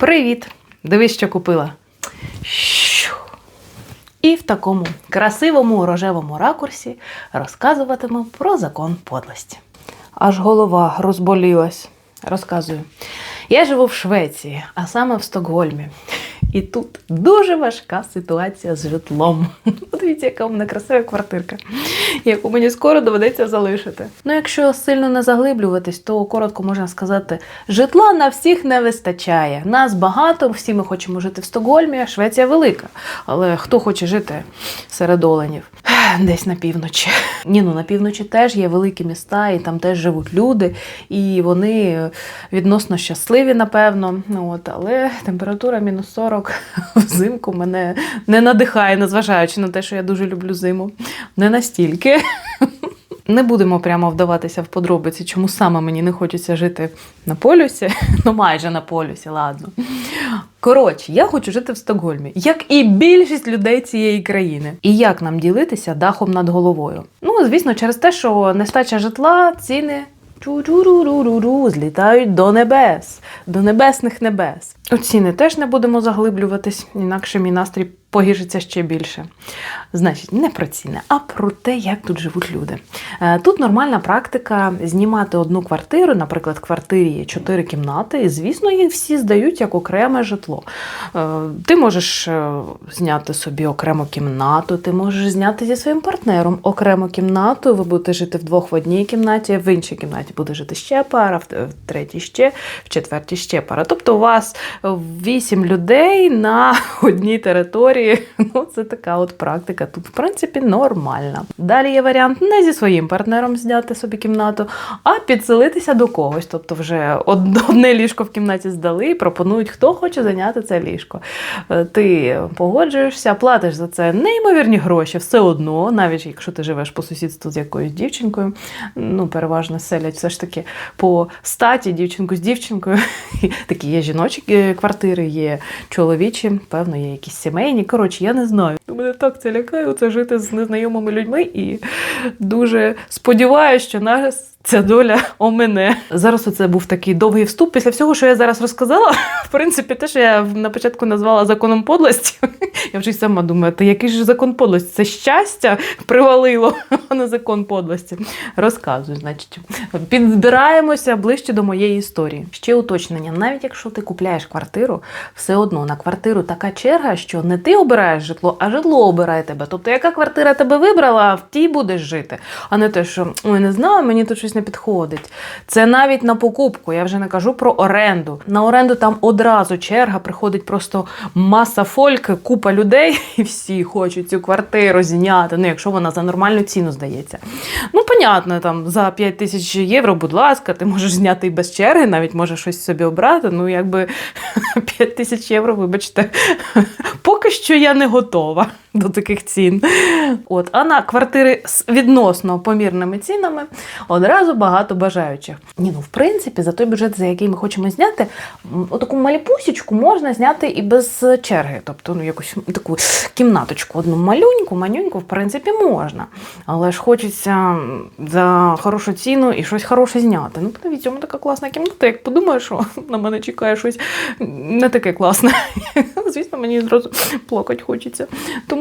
Привіт! Дивись, що купила. І в такому красивому рожевому ракурсі розказуватиму про закон подлості. Аж голова розболілась. Розказую. Я живу в Швеції, а саме в Стокгольмі. І тут дуже важка ситуація з житлом. Подивіться, яка у мене красива квартирка, яку мені скоро доведеться залишити. Ну, якщо сильно не заглиблюватись, то коротко можна сказати: житла на всіх не вистачає. Нас багато, всі ми хочемо жити в Стокгольмі, Швеція велика. Але хто хоче жити серед оленів? Десь на півночі. Ні, ну на півночі теж є великі міста, і там теж живуть люди, і вони відносно щасливі, напевно. Ну, от, але температура мінус 40 взимку мене не надихає, незважаючи на те, що я дуже люблю зиму. Не настільки. Не будемо прямо вдаватися в подробиці, чому саме мені не хочеться жити на полюсі. Ну, майже на полюсі, ладно. Коротше, я хочу жити в Стокгольмі, як і більшість людей цієї країни. І як нам ділитися дахом над головою? Ну, звісно, через те, що нестача житла, ціни. Чу-чу-ру-ру-ру-ру, злітають до небес, до небесних небес. У ціни теж не будемо заглиблюватись, інакше мій настрій погіршиться ще більше. Значить, не про ціни, а про те, як тут живуть люди. Е, Тут нормальна практика знімати одну квартиру, наприклад, в квартирі є чотири кімнати, і звісно, їх всі здають як окреме житло. Е, Ти можеш е, зняти собі окрему кімнату, ти можеш зняти зі своїм партнером окрему кімнату. Ви будете жити вдвох в одній кімнаті, в іншій кімнаті буде жити ще пара, в третій ще, в четвертій ще пара. Тобто у вас вісім людей на одній території. Ну, це така от практика. Тут, в принципі, нормальна. Далі є варіант не зі своїм партнером зняти собі кімнату, а підселитися до когось. Тобто, вже одне ліжко в кімнаті здали і пропонують, хто хоче зайняти це ліжко. Е, Ти погоджуєшся, платиш за це неймовірні гроші, все одно, навіть якщо ти живеш по сусідству з якоюсь дівчинкою, ну переважно селять все ж таки по статі дівчинку з дівчинкою. Такі є жіночі е, квартири, є чоловічі, певно, є якісь сімейні. Коротше, я не знаю. Мене так це лякає, це жити з незнайомими людьми, і дуже сподіваюся, що нас. Ця доля о мене. Зараз оце був такий довгий вступ. Після всього, що я зараз розказала, в принципі, те, що я на початку назвала законом подлості, я вже й сама думаю, та який ж закон подлості? Це щастя привалило, а не закон подлості. Розказую, значить, підбираємося ближче до моєї історії. Ще уточнення: навіть якщо ти купляєш квартиру, все одно на квартиру така черга, що не ти обираєш житло, а житло обирає тебе. Тобто, яка квартира тебе вибрала, в тій будеш жити, а не те, що ой, не знаю, мені тут щось не підходить. Це навіть на покупку. Я вже не кажу про оренду. На оренду там одразу черга приходить просто маса фольки, купа людей, і всі хочуть цю квартиру зняти. Ну, якщо вона за нормальну ціну здається. Ну, понятно, там за 5 тисяч євро, будь ласка, ти можеш зняти і без черги, навіть можеш щось собі обрати. Ну, якби 5 тисяч євро, вибачте, поки що я не готова до таких цін. От, а на квартири з відносно помірними цінами одразу багато бажаючих. Ні, ну в принципі, за той бюджет, за який ми хочемо зняти, отаку маліпусічку можна зняти і без черги. Тобто, ну якусь таку кімнаточку, одну малюньку, манюньку, в принципі, можна. Але ж хочеться за хорошу ціну і щось хороше зняти. Ну, подивіться, у така класна кімната. Як подумаю, що на мене чекає щось не таке класне. Звісно, мені зразу плакати хочеться. Тому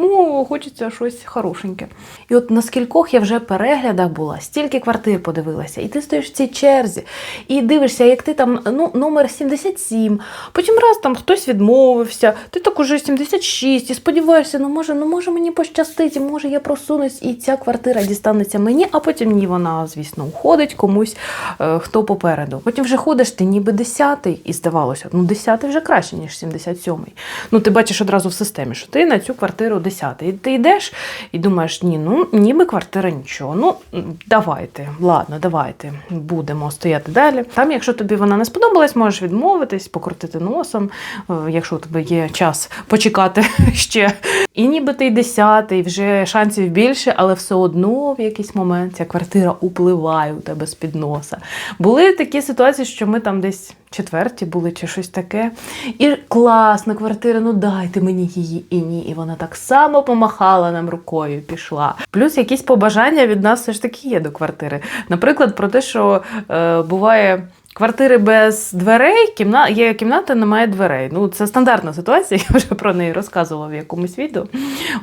хочеться щось хорошеньке. І от на скількох я вже переглядах була, стільки квартир подивилася, і ти стоїш в цій черзі, і дивишся, як ти там ну, номер 77, потім раз там хтось відмовився, ти так уже 76, і сподіваєшся, ну може, ну може мені пощастить, може я просунусь, і ця квартира дістанеться мені, а потім ні, вона, звісно, уходить комусь, е, хто попереду. Потім вже ходиш, ти ніби 10-й, і здавалося, ну 10-й вже краще, ніж 77-й. Ну, ти бачиш одразу в системі, що ти на цю квартиру 10 І ти йдеш і думаєш, ні, ну ніби квартира нічого. Ну, давайте, ладно, давайте, будемо стояти далі. Там, якщо тобі вона не сподобалась, можеш відмовитись, покрутити носом, е, якщо у тебе є час почекати ще. І ніби ти й 10 вже шансів більше, але все одно в якийсь момент ця квартира upливає у тебе з-під носа. Були такі ситуації, що ми там десь четверті були чи щось таке. І класна квартира, ну дайте мені її і ні. І вона так само помахала нам рукою, пішла. Плюс якісь побажання від нас все ж таки є до квартири. Наприклад, про те, що е, буває. Квартири без дверей, кімна... є кімната, немає дверей. Ну, це стандартна ситуація, я вже про неї розказувала в якомусь відео.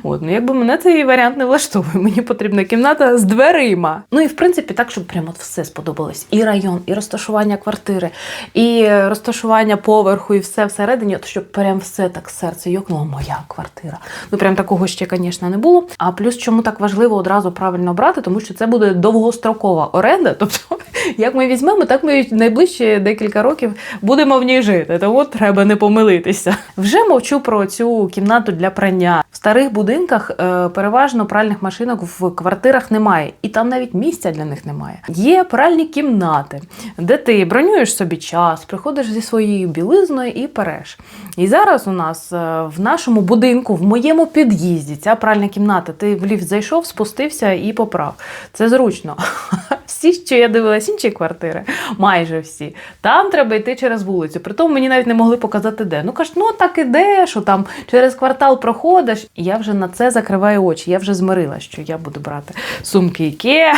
От, ну, якби мене цей варіант не влаштовує, мені потрібна кімната з дверима. Ну і в принципі, так, щоб прямо все сподобалось. І район, і розташування квартири, і розташування поверху, і все всередині, от щоб прям все так серце йокнуло, моя квартира. Ну прям такого ще, звісно, не було. А плюс, чому так важливо одразу правильно брати, тому що це буде довгострокова оренда. Тобто, як ми візьмемо, так ми найближчі декілька років будемо в ній жити. Тому треба не помилитися. Вже мовчу про цю кімнату для прання. В старих будинках е, переважно пральних машинок в квартирах немає, і там навіть місця для них немає. Є пральні кімнати, де ти бронюєш собі час, приходиш зі своєю білизною і переш. І зараз у нас е, в нашому будинку, в моєму під'їзді, ця пральна кімната. Ти в ліфт зайшов, спустився і поправ. Це зручно. Всі, що я дивилась, інші квартири, майже всі. Там треба йти через вулицю. Притом мені навіть не могли показати, де. Ну кажуть, ну так іде, що там через квартал проходиш. І я вже на це закриваю очі. Я вже змирила, що я буду брати сумки Ікеа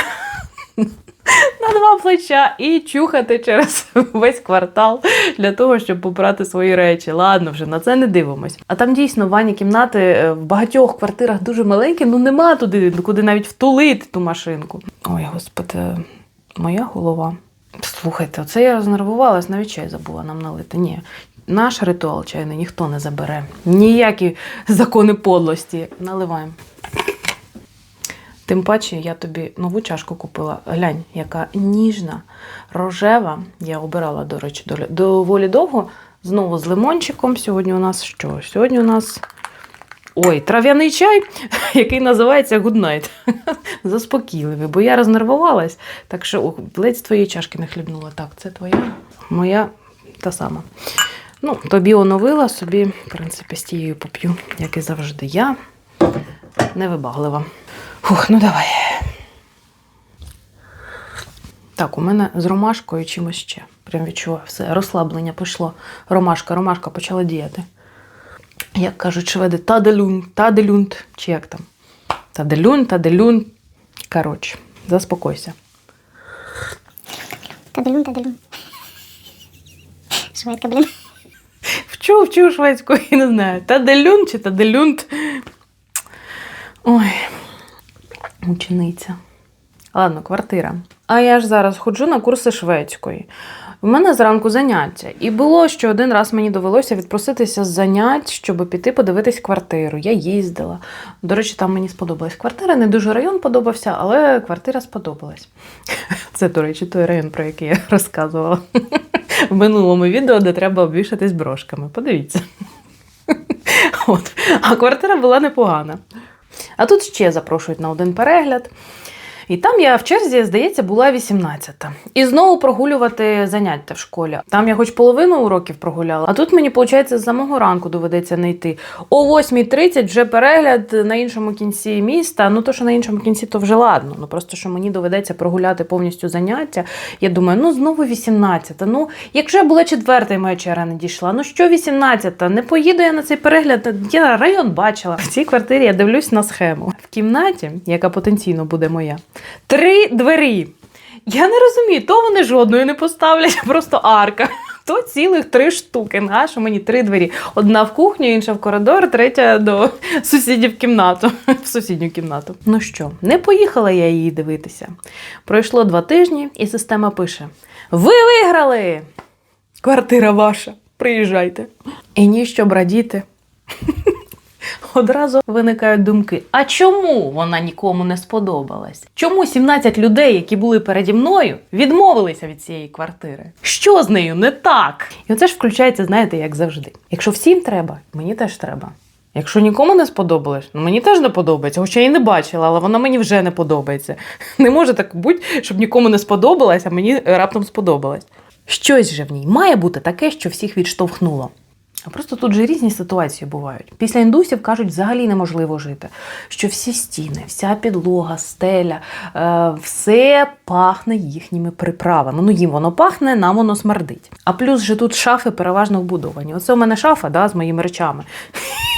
на два плеча і чухати через весь квартал для того, щоб побрати свої речі. Ладно, вже на це не дивимось. А там дійсно ванні кімнати е, в багатьох квартирах дуже маленькі, ну нема туди, куди навіть втулити ту машинку. Ой, господи, моя голова. Слухайте, оце я рознервувалась, навіть чай забула нам налити. Ні. Наш ритуал чайний ніхто не забере. Ніякі закони подлості. Наливаємо. Тим паче я тобі нову чашку купила. Глянь, яка ніжна, рожева. Я обирала, до речі, доволі довго. Знову з лимончиком. Сьогодні у нас що? Сьогодні у нас. Ой, трав'яний чай, який називається Night. Заспокійливий, бо я рознервувалась, так що о, ледь твоєї чашки не хлібнула. Так, це твоя, моя та сама. Ну, тобі оновила, собі, в принципі, з тією поп'ю, як і завжди. Я невибаглива. Фух, ну давай. Так, у мене з ромашкою чимось ще. Прям відчуваю все. Розслаблення пішло. Ромашка, ромашка почала діяти. Як кажуть шведи, таделюн, таделюнт, чи як там? Таделюн, таделюн. Коротше, заспокойся. Таделюн, таделюн. Шведка, блін. Вчу, вчу шведську і не знаю. Таделюн чи таделюнт. Ой, учениця. Ладно, квартира. А я ж зараз ходжу на курси шведської. У мене зранку заняття. І було, що один раз мені довелося відпроситися з занять, щоб піти подивитись квартиру. Я їздила. До речі, там мені сподобалась квартира. Не дуже район подобався, але квартира сподобалась. Це, до речі, той район, про який я розказувала в минулому відео, де треба обвішатись брошками. Подивіться. От. А квартира була непогана. А тут ще запрошують на один перегляд. І там я в черзі, здається, була 18-та. І знову прогулювати заняття в школі. Там я хоч половину уроків прогуляла, а тут мені, виходить, з самого ранку доведеться не йти. О 8.30 вже перегляд на іншому кінці міста. Ну, то, що на іншому кінці, то вже ладно. Ну просто що мені доведеться прогуляти повністю заняття. Я думаю, ну знову 18-та. Ну, якщо була четверта і моя черга не дійшла, ну що 18-та? Не поїду я на цей перегляд. Я район бачила. В цій квартирі я дивлюсь на схему. В кімнаті, яка потенційно буде моя, три двері. Я не розумію, то вони жодної не поставлять, просто арка. То цілих три штуки. Нащо мені три двері? Одна в кухню, інша в коридор, третя до сусідів кімнату, в сусідню кімнату. Ну що, не поїхала я її дивитися. Пройшло два тижні, і система пише: Ви виграли! Квартира ваша, приїжджайте. І ні, щоб радіти. Одразу виникають думки: а чому вона нікому не сподобалась? Чому 17 людей, які були переді мною, відмовилися від цієї квартири? Що з нею не так? І оце ж включається, знаєте, як завжди. Якщо всім треба, мені теж треба. Якщо нікому не сподобалось, ну мені теж не подобається, хоча я її не бачила, але вона мені вже не подобається. Не може так бути, щоб нікому не сподобалось, а мені раптом сподобалось. Щось же в ній має бути таке, що всіх відштовхнуло. Просто тут же різні ситуації бувають. Після індусів кажуть, взагалі неможливо жити. Що всі стіни, вся підлога, стеля, е, все пахне їхніми приправами. Ну, їм воно пахне, нам воно смердить. А плюс же тут шафи переважно вбудовані. Оце у мене шафа да, з моїми речами.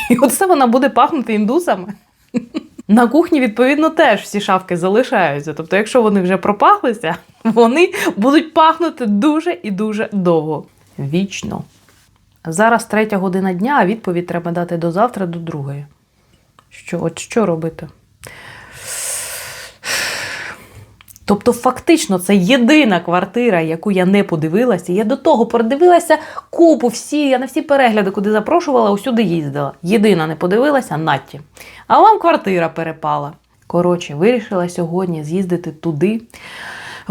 І оце вона буде пахнути індусами. На кухні, відповідно, теж всі шафки залишаються. Тобто, якщо вони вже пропахлися, вони будуть пахнути дуже і дуже довго. Вічно. Зараз третя година дня, а відповідь треба дати до завтра, до другої. Що, от що робити? Тобто, фактично, це єдина квартира, яку я не подивилася. Я до того продивилася купу всі, я на всі перегляди, куди запрошувала, усюди їздила. Єдина не подивилася Натті. А вам квартира перепала. Коротше, вирішила сьогодні з'їздити туди.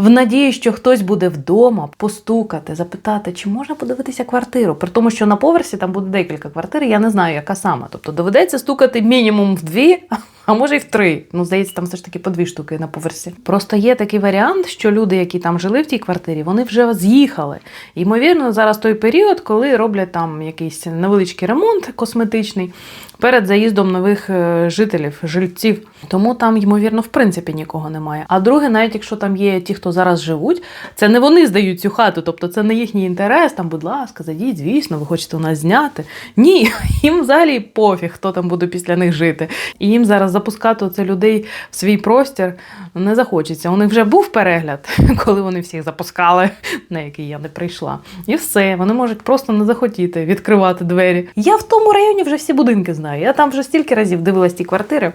В надії, що хтось буде вдома, постукати, запитати, чи можна подивитися квартиру. При тому, що на поверсі там буде декілька квартир, я не знаю, яка сама. Тобто доведеться стукати мінімум в дві, а може й в три. Ну, здається, там все ж таки по дві штуки на поверсі. Просто є такий варіант, що люди, які там жили в тій квартирі, вони вже з'їхали. Ймовірно, зараз той період, коли роблять там якийсь невеличкий ремонт косметичний перед заїздом нових е, жителів, жильців. Тому там, ймовірно, в принципі нікого немає. А друге, навіть якщо там є ті, хто зараз живуть, це не вони здають цю хату, тобто це не їхній інтерес. Там, будь ласка, зайдіть, звісно, ви хочете у нас зняти. Ні, їм взагалі пофіг, хто там буде після них жити. І їм зараз запускати оце людей в свій простір не захочеться. У них вже був перегляд, коли вони всіх запускали, на який я не прийшла. І все, вони можуть просто не захотіти відкривати двері. Я в тому районі вже всі будинки знаю. Я там вже стільки разів дивилась ті квартири.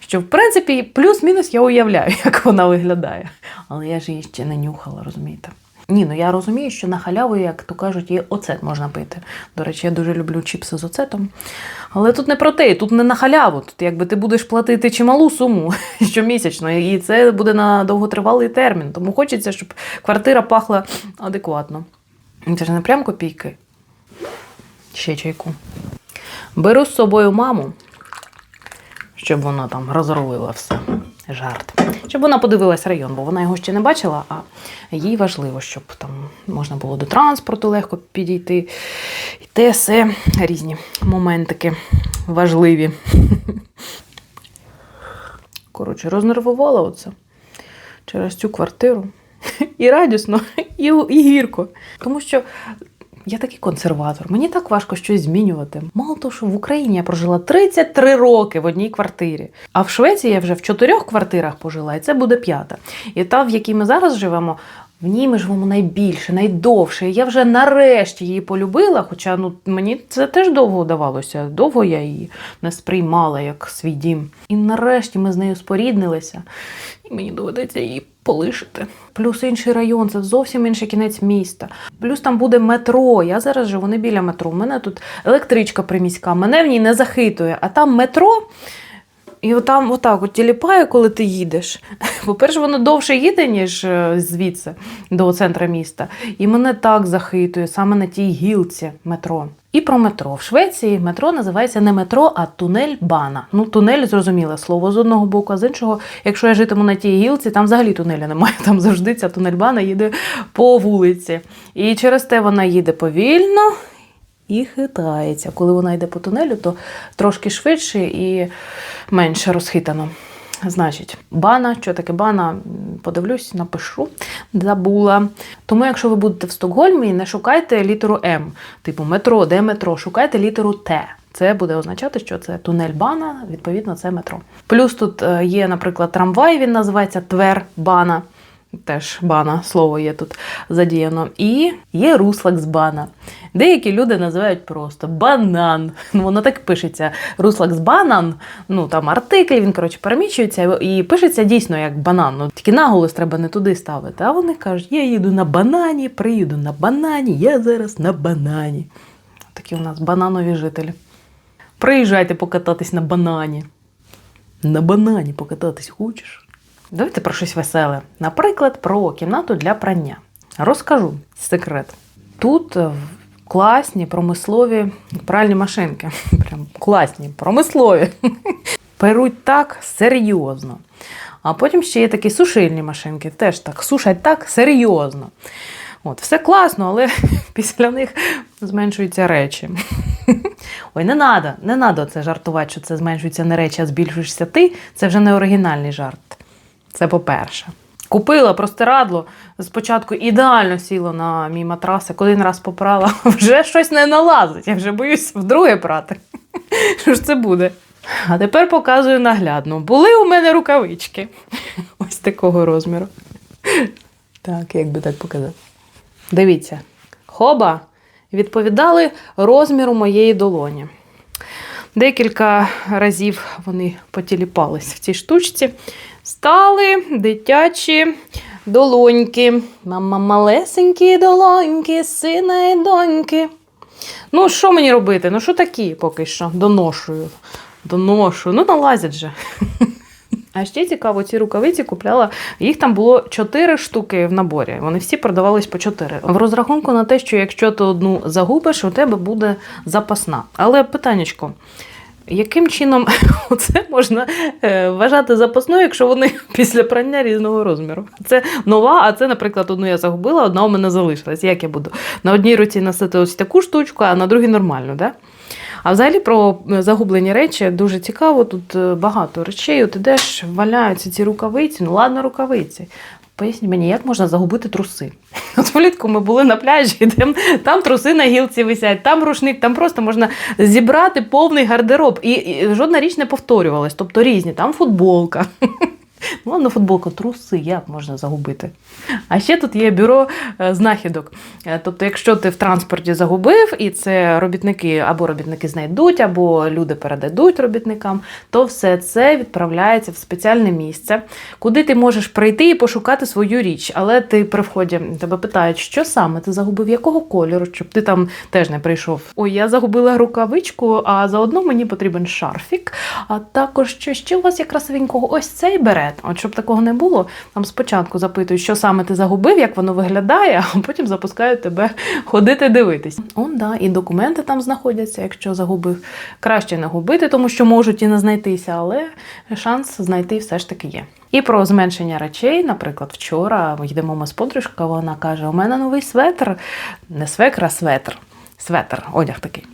Що в принципі плюс-мінус я уявляю, як вона виглядає. Але я ж її ще не нюхала, розумієте? Ні, ну я розумію, що на халяву, як то кажуть, і оцет можна пити. До речі, я дуже люблю чіпси з оцетом. Але тут не про те, тут не на халяву. Тут якби ти будеш платити чималу суму щомісячно, і це буде на довготривалий термін. Тому хочеться, щоб квартира пахла адекватно. Це ж не прям копійки. Ще чайку. Беру з собою маму, щоб вона там розрулила все. Жарт. Щоб вона подивилась район, бо вона його ще не бачила, а їй важливо, щоб там можна було до транспорту легко підійти. І те все різні моментики важливі. Коротше, рознервувала оце через цю квартиру. І радісно, і, і гірко. Тому що я такий консерватор, мені так важко щось змінювати. Мало того, що в Україні я прожила 33 роки в одній квартирі, а в Швеції я вже в чотирьох квартирах пожила, і це буде п'ята. І та, в якій ми зараз живемо, в ній ми живемо найбільше, найдовше. Я вже нарешті її полюбила, хоча ну, мені це теж довго вдавалося. Довго я її не сприймала як свій дім. І нарешті ми з нею споріднилися, і мені доведеться її полишити. Плюс інший район, це зовсім інший кінець міста. Плюс там буде метро. Я зараз живу не біля метро. У мене тут електричка приміська, мене в ній не захитує, а там метро. І отам отак от тіліпає, коли ти їдеш. По-перше, воно довше їде, ніж е, звідси до центра міста. І мене так захитує саме на тій гілці метро. І про метро. В Швеції метро називається не метро, а тунель бана. Ну, тунель, зрозуміле слово з одного боку, а з іншого, якщо я житиму на тій гілці, там взагалі тунеля немає. Там завжди ця тунель бана їде по вулиці. І через те вона їде повільно і хитається. Коли вона йде по тунелю, то трошки швидше і менше розхитано. Значить, бана, що таке бана? Подивлюсь, напишу. Забула. Тому, якщо ви будете в Стокгольмі, не шукайте літеру М, типу метро, де метро, шукайте літеру Т. Це буде означати, що це тунель бана, відповідно, це метро. Плюс тут е, є, наприклад, трамвай, він називається Твер бана. Теж бана, слово є тут задіяно. І є руслак з бана. Деякі люди називають просто банан. Ну, воно так пишеться. Руслак з банан, ну там артикль, він коротше перемічується і пишеться дійсно як банан. Ну, тільки наголос треба не туди ставити. А вони кажуть, я їду на банані, приїду на банані, я зараз на банані. Такі у нас бананові жителі. Приїжджайте покататись на банані. На банані покататись хочеш? Давайте про щось веселе. Наприклад, про кімнату для прання. Розкажу секрет. Тут е, класні промислові пральні машинки. Прям класні, промислові. Перуть так серйозно. А потім ще є такі сушильні машинки, теж так сушать так серйозно. От, все класно, але після них зменшуються речі. Ой, не треба, не треба це жартувати, що це зменшуються не речі, а збільшуєшся ти. Це вже не оригінальний жарт. Це по-перше. Купила простирадло, спочатку ідеально сіло на мій матрас, а один раз попрала, вже щось не налазить. Я вже боюсь вдруге прати. Що ж це буде? А тепер показую наглядно. Були у мене рукавички. Ось такого розміру. Так, як би так показати. Дивіться, хоба відповідали розміру моєї долоні. Декілька разів вони потіліпались в цій штучці. Стали дитячі долоньки. Мама малесенькі долоньки, сина і доньки. Ну, що мені робити? Ну, що такі поки що? Доношую. Доношую. Ну, налазять же. А ще цікаво, ці рукавиці купляла. Їх там було 4 штуки в наборі. Вони всі продавались по 4. В розрахунку на те, що якщо ти одну загубиш, у тебе буде запасна. Але питаннячко. Яким чином це можна е, вважати запасною, якщо вони після прання різного розміру? Це нова, а це, наприклад, одну я загубила, одна у мене залишилась. Як я буду на одній руці носити ось таку штучку, а на другій нормальну, да? А взагалі про загублені речі дуже цікаво. Тут е, багато речей. От ідеш, валяються ці рукавиці. Ну ладно, рукавиці. Поясніть мені, як можна загубити труси? От влітку ми були на пляжі, там, там труси на гілці висять, там рушник, там просто можна зібрати повний гардероб. І, і жодна річ не повторювалась, тобто різні, там футболка. Ну, ладно, футболка, труси, як можна загубити? А ще тут є бюро е, знахідок. Е, Тобто, якщо ти в транспорті загубив, і це робітники або робітники знайдуть, або люди передадуть робітникам, то все це відправляється в спеціальне місце, куди ти можеш прийти і пошукати свою річ. Але ти при вході тебе питають, що саме ти загубив, якого кольору, щоб ти там теж не прийшов. Ой, я загубила рукавичку, а заодно мені потрібен шарфік. А також що ще у вас є красивенького? Ось цей берет. От щоб такого не було, там спочатку запитують, що саме ти загубив, як воно виглядає, а потім запускають тебе ходити дивитись. Он, да, і документи там знаходяться, якщо загубив. Краще не губити, тому що можуть і не знайтися, але шанс знайти все ж таки є. І про зменшення речей, наприклад, вчора йдемо ми з подружкою, вона каже: у мене новий светр, не свекр, а светр. Светр, одяг такий.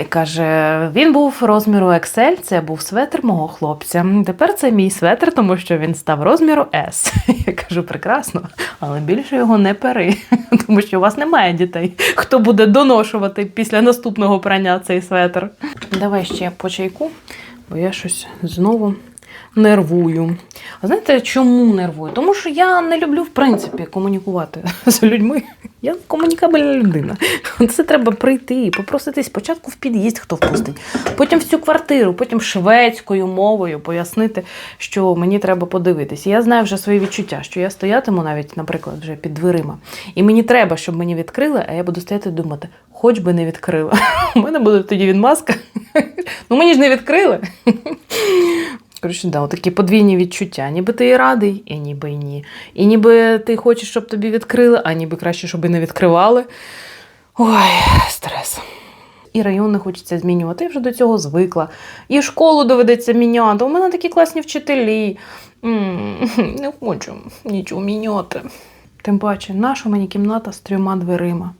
І каже: він був розміру XL, це був светр мого хлопця. Тепер це мій светр, тому що він став розміру S. Я кажу, прекрасно, але більше його не пери, тому що у вас немає дітей. Хто буде доношувати після наступного прання цей светр? Давай ще по чайку, бо я щось знову нервую. А знаєте, чому нервую? Тому що я не люблю, в принципі, комунікувати з людьми. Я комунікабельна людина. Це треба прийти, попросити спочатку в під'їзд, хто впустить, потім в цю квартиру, потім шведською мовою пояснити, що мені треба подивитись. Я знаю вже свої відчуття, що я стоятиму навіть, наприклад, вже під дверима. І мені треба, щоб мені відкрили, а я буду стояти і думати, хоч би не відкрила. У мене буде тоді відмазка. Ну мені ж не відкрили. Коротше, да, такі подвійні відчуття. Ніби ти і радий, і ніби і ні. І ніби ти хочеш, щоб тобі відкрили, а ніби краще, щоб і не відкривали. Ой, стрес. І район не хочеться змінювати, я вже до цього звикла. І школу доведеться міняти. У мене такі класні вчителі. Не хочу нічого міняти. Тим паче, наша мені кімната з трьома дверима.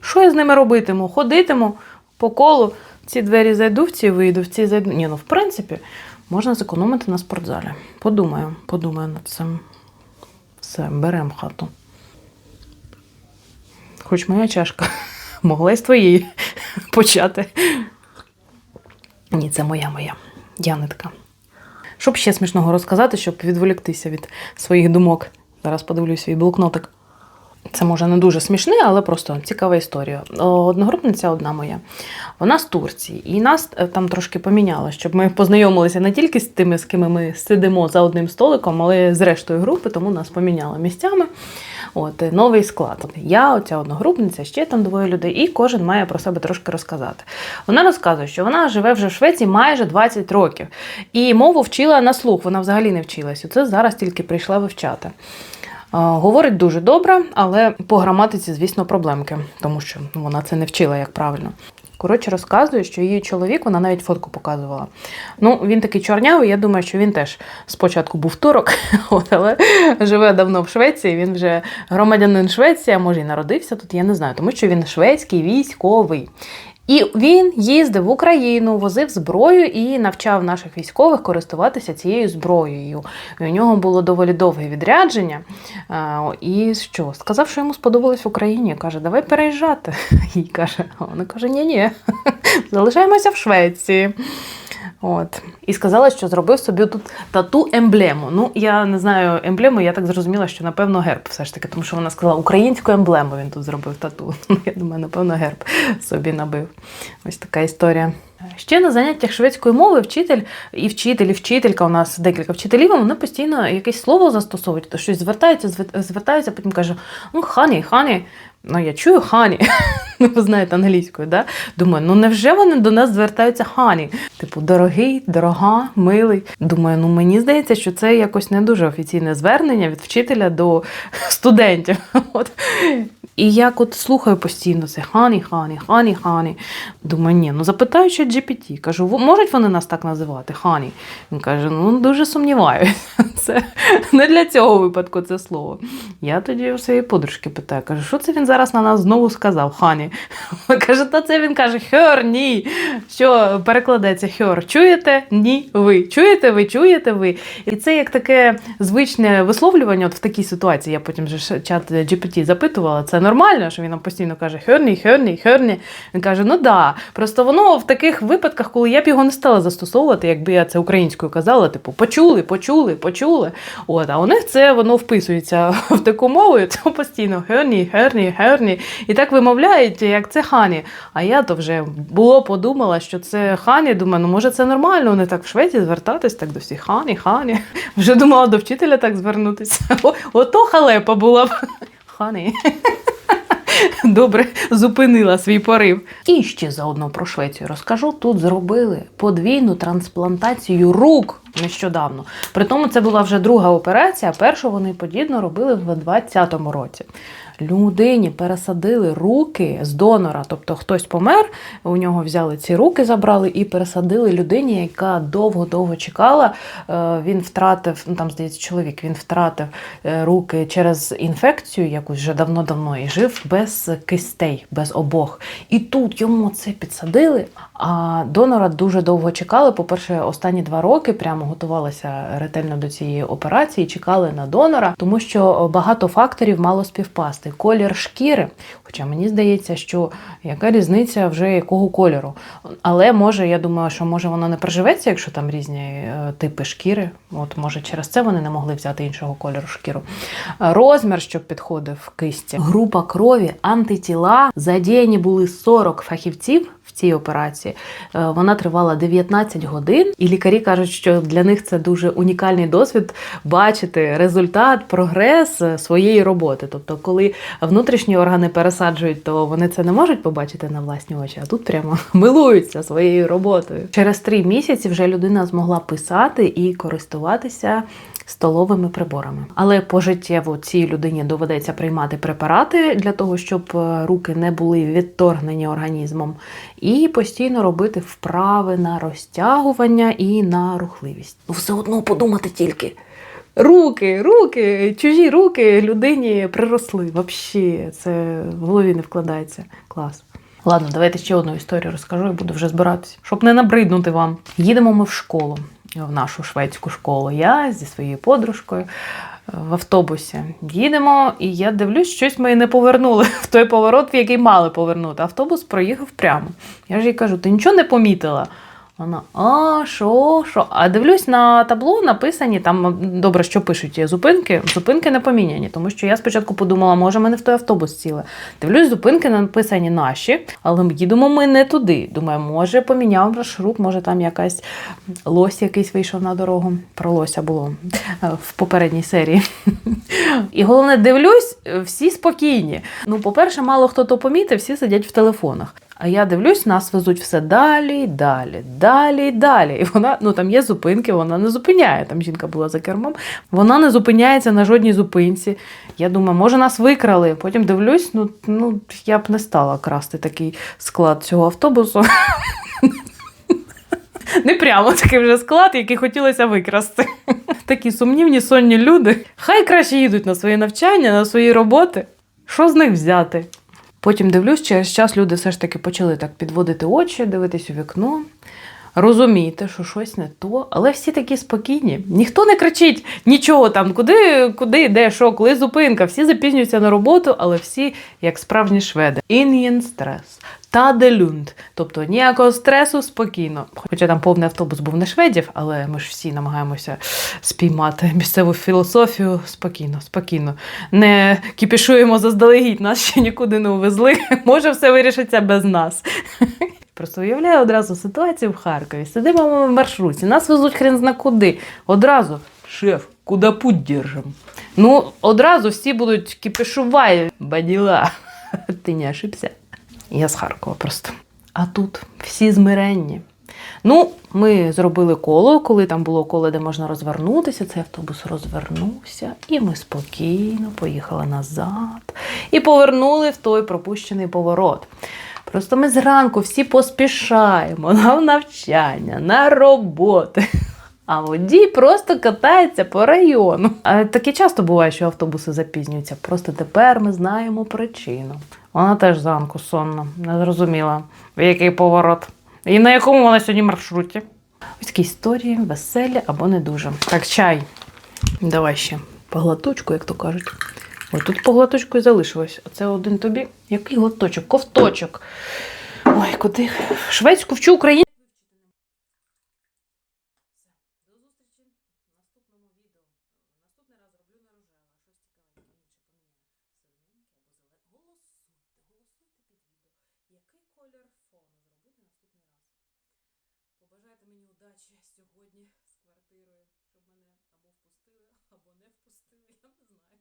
Що я з ними робитиму? Ходитиму по колу, ці двері зайду, в ці вийду, в ці зайду. Ні, ну в принципі, можна зекономити на спортзалі. Подумаю, подумаю над цим. Все, беремо хату. Хоч моя чашка могла й з твоєї почати. Ні, це моя моя. Я. Щоб ще смішного розказати, щоб відволіктися від своїх думок. Зараз подивлюсь свій блокнотик. Це може не дуже смішне, але просто цікава історія. Одногрупниця одна моя, вона з Турції, і нас е, там трошки поміняло, щоб ми познайомилися не тільки з тими, з ким ми сидимо за одним столиком, але з рештою групи, тому нас поміняло місцями. От е, новий склад. Я, оця одногрупниця, ще там двоє людей, і кожен має про себе трошки розказати. Вона розказує, що вона живе вже в Швеції майже 20 років, і мову вчила на слух. Вона взагалі не вчилась. Оце зараз тільки прийшла вивчати. Говорить дуже добре, але по граматиці, звісно, проблемки, тому що вона це не вчила як правильно. Коротше, розказує, що її чоловік, вона навіть фотку показувала. Ну, він такий чорнявий, я думаю, що він теж спочатку був турок, от, але живе давно в Швеції. Він вже громадянин Швеції, а може і народився тут, я не знаю, тому що він шведський військовий. І він їздив в Україну, возив зброю і навчав наших військових користуватися цією зброєю. І у нього було доволі довге відрядження. І що? Сказав, що йому сподобалось в Україні. Каже, давай переїжджати. І каже, вона каже, ні-ні, залишаємося в Швеції. От. І сказала, що зробив собі тут тату емблему. Ну, я не знаю емблему, я так зрозуміла, що напевно герб все ж таки, тому що вона сказала українську емблему він тут зробив тату. Я думаю, напевно, герб собі набив. Ось така історія. Ще на заняттях шведської мови вчитель і вчитель, і вчителька у нас декілька вчителів, вони постійно якесь слово застосовують, то щось звертаються, звер- звертаються, потім каже: ну, хані, хані. Ну, я чую хані. Ну, ви знаєте англійською, да? Думаю, ну невже вони до нас звертаються хані? Типу, дорогий, дорога, милий. Думаю, ну мені здається, що це якось не дуже офіційне звернення від вчителя до студентів. От. І я от слухаю постійно це хані, хані, хані, хані. Думаю, ні, ну запитаю ще GPT. Кажу, можуть вони нас так називати? Хані. Він каже: ну дуже сумніваюся. Це не для цього випадку це слово. Я тоді у своєї подружки питаю, кажу, що це він зараз на нас знову сказав, хані? Каже, та це він каже, хьор, ні. Що перекладається хьор. Чуєте? Ні, ви. Чуєте ви, чуєте ви. І це як таке звичне висловлювання от в такій ситуації. Я потім же чат GPT запитувала, це нормально, що він нам постійно каже хьорні, хьорні, хьорні. Він каже, ну да. Просто воно в таких випадках, коли я б його не стала застосовувати, якби я це українською казала, типу, почули, почули, почули. От, а у них це воно вписується в таку мову, це постійно херні, херні, херні. І так вимовляють, як це хані. А я то вже було подумала, що це хані. Думаю, ну може це нормально, вони так в Швеції звертатись так до всіх хані, хані. Вже думала до вчителя так звернутися. О, ото халепа була б. Хані. Добре, зупинила свій порив. І ще заодно про Швецію розкажу. Тут зробили подвійну трансплантацію рук нещодавно. При тому це була вже друга операція. Першу вони подібно робили в 2020 році. Людині пересадили руки з донора, тобто хтось помер, у нього взяли ці руки, забрали і пересадили людині, яка довго-довго чекала. Е, Він втратив, ну там здається, чоловік, він втратив е, руки через інфекцію, якусь вже давно-давно, і жив без кистей, без обох. І тут йому це підсадили. А донора дуже довго чекали. По-перше, останні два роки прямо готувалися ретельно до цієї операції, чекали на донора, тому що багато факторів мало співпасти. Колір шкіри, хоча мені здається, що яка різниця вже якого кольору. Але може, я думаю, що може воно не проживеться, якщо там різні е, типи шкіри. От може через це вони не могли взяти іншого кольору шкіру. Розмір, щоб підходив кисті. Група крові, антитіла. Задіяні були 40 фахівців в цій операції. Е, Вона тривала 19 годин, і лікарі кажуть, що для них це дуже унікальний досвід бачити результат, прогрес е, своєї роботи. Тобто, коли внутрішні органи пересаджують, то вони це не можуть побачити на власні очі, а тут прямо милуються своєю роботою. Через три місяці вже людина змогла писати і користуватися столовими приборами. Але пожиттєво цій людині доведеться приймати препарати для того, щоб е, руки не були відторгнені організмом, і постійно робити вправи на розтягування і на рухливість. Ну, все одно подумати тільки. Руки, руки, чужі руки людині приросли. Взагалі, це в голові не вкладається. Клас. Ладно, давайте ще одну історію розкажу і буду вже збиратися, щоб не набриднути вам. Їдемо ми в школу, в нашу шведську школу. Я зі своєю подружкою в автобусі їдемо, і я дивлюсь, щось ми не повернули в той поворот, в який мали повернути. Автобус проїхав прямо. Я ж їй кажу: ти нічого не помітила? Вона, а, що, що? А дивлюсь на табло, написані там добре, що пишуть зупинки. Зупинки не поміняні, тому що я спочатку подумала, може, ми не в той автобус сіли. Дивлюсь, зупинки написані наші, але ми їдемо ми не туди. Думаю, може, поміняв маршрут, може там якась лось якийсь вийшов на дорогу. Про лося було е, в попередній серії. І головне, дивлюсь, всі спокійні. Ну, по-перше, мало хто то помітив, всі сидять в телефонах. А я дивлюсь, нас везуть все далі, далі, далі, далі. І вона, ну там є зупинки, вона не зупиняє. Там жінка була за кермом. Вона не зупиняється на жодній зупинці. Я думаю, може нас викрали. Потім дивлюсь, ну, ну я б не стала красти такий склад цього автобусу. Не прямо такий вже склад, який хотілося викрасти. Такі сумнівні сонні люди. Хай краще їдуть на свої навчання, на свої роботи. Що з них взяти? Потім дивлюсь, через час люди все ж таки почали так підводити очі, дивитись у вікно. Розумієте, що щось не то, але всі такі спокійні. Ніхто не кричить нічого там, куди, куди, де, що, коли зупинка. Всі запізнюються на роботу, але всі як справжні шведи. Ін'єн стрес. Та делюнд. Тобто ніякого стресу спокійно. Хоча там повний автобус був не шведів, але ми ж всі намагаємося спіймати місцеву філософію спокійно, спокійно. Не кіпішуємо заздалегідь, нас ще нікуди не увезли. Може, все вирішиться без нас. Просто уявляю одразу ситуацію в Харкові. Сидимо ми в маршруті, нас везуть хрен зна куди. Одразу, шеф, куди путь держим? Ну, одразу всі будуть кіпішувати, баділа. Ти не ошибся. Я з Харкова просто. А тут всі змиренні. Ну, ми зробили коло, коли там було коло, де можна розвернутися. Цей автобус розвернувся, і ми спокійно поїхали назад і повернули в той пропущений поворот. Просто ми зранку всі поспішаємо на навчання, на роботи. А водій просто катається по району. Таке часто буває, що автобуси запізнюються. Просто тепер ми знаємо причину. Вона теж зранку сонна, не зрозуміла, в який поворот. І на якому вона сьогодні маршруті. Ось такі історії, веселі або не дуже. Так, чай. Давай ще по глоточку, як то кажуть. Ой, тут по глоточку і залишилось. Оце один тобі. Який глоточок? Ковточок. Ой, куди? Шведську вчу раз? Побажайте мені удачі сьогодні з квартирою, щоб мене або впустили, або не впустили, я не знаю.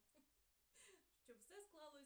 Щоб все склалось